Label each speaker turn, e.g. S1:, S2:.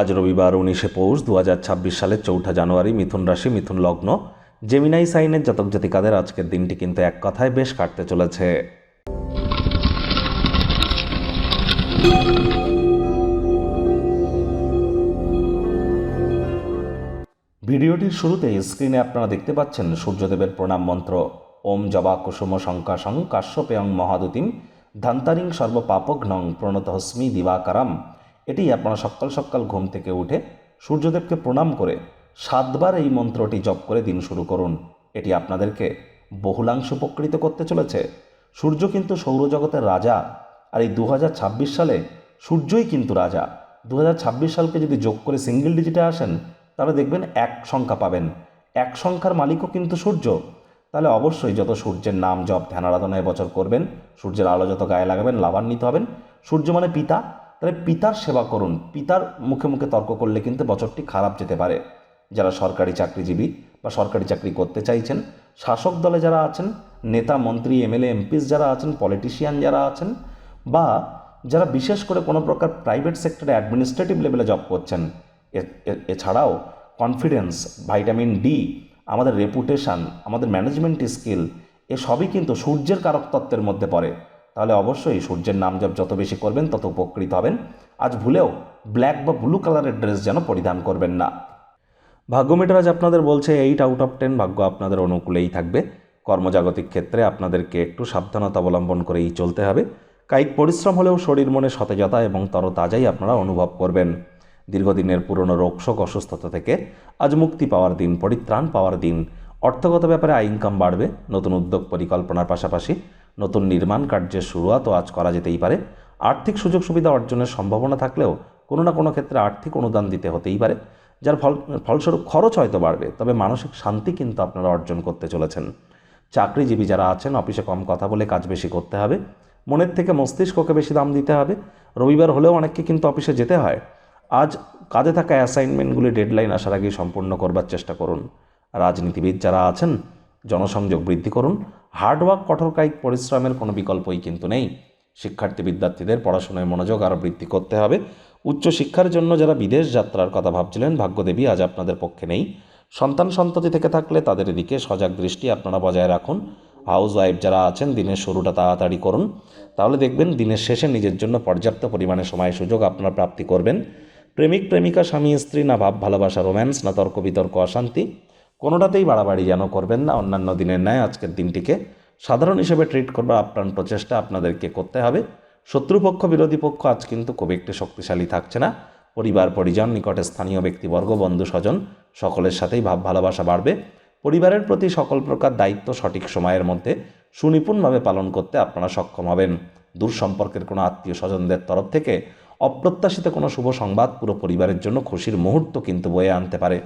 S1: আজ রবিবার উনিশে পৌষ দু হাজার ছাব্বিশ সালের চৌঠা জানুয়ারি মিথুন রাশি, মিথুন লগ্ন। জেমিনাই সাইনের জাতক জাতিকাদের আজকের দিনটি কিন্তু এক কথায় বেশ কাটতে চলেছে। ভিডিওটির শুরুতে স্ক্রিনে আপনারা দেখতে পাচ্ছেন সূর্যদেবের প্রণাম মন্ত্র। ওম জবা কুসুম শঙ্কাশং কাশ্যপেয়ং মহাদুতিম ধান্তারিং সর্বপাপঘ্নং প্রণতহস্মি দিবাকারাম। এটি আপনারা সকাল সকাল ঘুম থেকে উঠে সূর্যদেবকে প্রণাম করে সাতবার এই মন্ত্রটি জপ করে দিন শুরু করুন। এটি আপনাদেরকে বহুলাংশ উপকৃত করতে চলেছে। সূর্য কিন্তু সৌরজগতের রাজা আর এই দু হাজার ছাব্বিশ সালে সূর্যই কিন্তু রাজা। দু হাজার ছাব্বিশ সালকে যদি যোগ করে সিঙ্গেল ডিজিটে আসেন, তাহলে দেখবেন এক সংখ্যা পাবেন। এক সংখ্যার মালিকও কিন্তু সূর্য। তাহলে অবশ্যই যত সূর্যের নাম জপ ধ্যান আরাধনায় বছর করবেন, সূর্যের আলো যত গায়ে লাগাবেন, লাভান্বিত হবেন। সূর্য মানে পিতা তাহলে পিতার সেবা করুন। পিতার মুখে মুখে তর্ক করলে কিন্তু বছরটি খারাপ যেতে পারে। যারা সরকারি চাকরিজীবী বা সরকারি চাকরি করতে চাইছেন, শাসক দলে যারা আছেন, নেতা, মন্ত্রী, এমএলএ এমপিস যারা আছেন পলিটিশিয়ান যারা আছেন বা যারা বিশেষ করে কোনো প্রকার প্রাইভেট সেক্টরে অ্যাডমিনিস্ট্রেটিভ লেভেলে জব করছেন এছাড়াও কনফিডেন্স ভাইটামিন ডি আমাদের রেপুটেশন আমাদের ম্যানেজমেন্ট স্কিল এসবই কিন্তু সূর্যের কারক তত্ত্বের মধ্যে পড়ে। তাহলে অবশ্যই সূর্যের নাম জপ যত বেশি করবেন তত উপকৃত হবেন। আজ ভুলেও ব্ল্যাক বা ব্লু কালারের ড্রেস যেন পরিধান করবেন না। ভাগ্য মিটার আজ আপনাদের বলছে এইট আউট অফ টেন ভাগ্য আপনাদের অনুকূলেই থাকবে। কর্মজাগতিক ক্ষেত্রে আপনাদেরকে একটু সাবধানতা অবলম্বন করেই চলতে হবে। কায়িক পরিশ্রম হলেও শরীর মনে সতেজতা এবং তরতাজাই আপনারা অনুভব করবেন। দীর্ঘদিনের পুরনো রোগশোক অসুস্থতা থেকে আজ মুক্তি পাওয়ার দিন, পরিত্রাণ পাওয়ার দিন। অর্থগত ব্যাপারে আয় ইনকাম বাড়বে, নতুন উদ্যোগ পরিকল্পনার পাশাপাশি নতুন নির্মাণ কার্যের শুরুয়াতও আজ করা যেতেই পারে। আর্থিক সুযোগ সুবিধা অর্জনের সম্ভাবনা থাকলেও কোনো না কোনো ক্ষেত্রে আর্থিক অনুদান দিতে হতেই পারে, যার ফল, ফলস্বরূপ খরচ হয়তো বাড়বে, তবে মানসিক শান্তি কিন্তু আপনারা অর্জন করতে চলেছেন। চাকরিজীবী যারা আছেন, অফিসে কম কথা বলে কাজ বেশি করতে হবে, মনের থেকে মস্তিষ্ককে বেশি দাম দিতে হবে, রবিবার হলেও অনেককে কিন্তু অফিসে যেতে হয়। আজ কাজে থাকা অ্যাসাইনমেন্টগুলি ডেডলাইন আসার আগেই সম্পূর্ণ করবার চেষ্টা করুন। রাজনীতিবিদ যারা আছেন, জনসংযোগ বৃদ্ধি করুন হার্ডওয়ার্ক কঠোর কায়িক পরিশ্রমের কোনো বিকল্পই কিন্তু নেই। শিক্ষার্থী বিদ্যার্থীদের পড়াশোনায় মনোযোগ আরও বৃদ্ধি করতে হবে। উচ্চশিক্ষার জন্য যারা বিদেশ যাত্রার কথা ভাবছিলেন, ভাগ্যদেবী আজ আপনাদের পক্ষে নেই। সন্তান সন্ততি থেকে থাকলে তাদের দিকে সজাগ দৃষ্টি আপনারা বজায় রাখুন। হাউস ওয়াইফ যারা আছেন, দিনের শুরুটা তাড়াতাড়ি করুন। তাহলে দেখবেন দিনের শেষে নিজের জন্য পর্যাপ্ত পরিমাণে সময়, সুযোগ আপনারা প্রাপ্তি করবেন। প্রেমিক, প্রেমিকা, স্বামী, স্ত্রী, না ভাব, ভালোবাসা, রোম্যান্স, না তর্ক বিতর্ক, অশান্তি। কোনোটাতেই বাড়াবাড়ি যেন করবেন না। অন্যান্য দিনের ন্যায় আজকের দিনটিকে সাধারণ হিসেবে ট্রিট করবার আপ্রাণ প্রচেষ্টা আপনাদেরকে করতে হবে। শত্রুপক্ষ, বিরোধী পক্ষ আজ কিন্তু খুব একটি শক্তিশালী থাকছে না। পরিবার, পরিজন, নিকটে স্থানীয় ব্যক্তিবর্গ, বন্ধু স্বজন, সকলের সাথেই ভাব ভালোবাসা বাড়বে। পরিবারের প্রতি সকল প্রকার দায়িত্ব সঠিক সময়ের মধ্যে সুনিপুণভাবে পালন করতে আপনারা সক্ষম হবেন। দূর সম্পর্কের কোনো আত্মীয় স্বজনদের তরফ থেকে অপ্রত্যাশিত কোনো শুভ সংবাদ পুরো পরিবারের জন্য খুশির মুহূর্ত কিন্তু বয়ে আনতে পারে।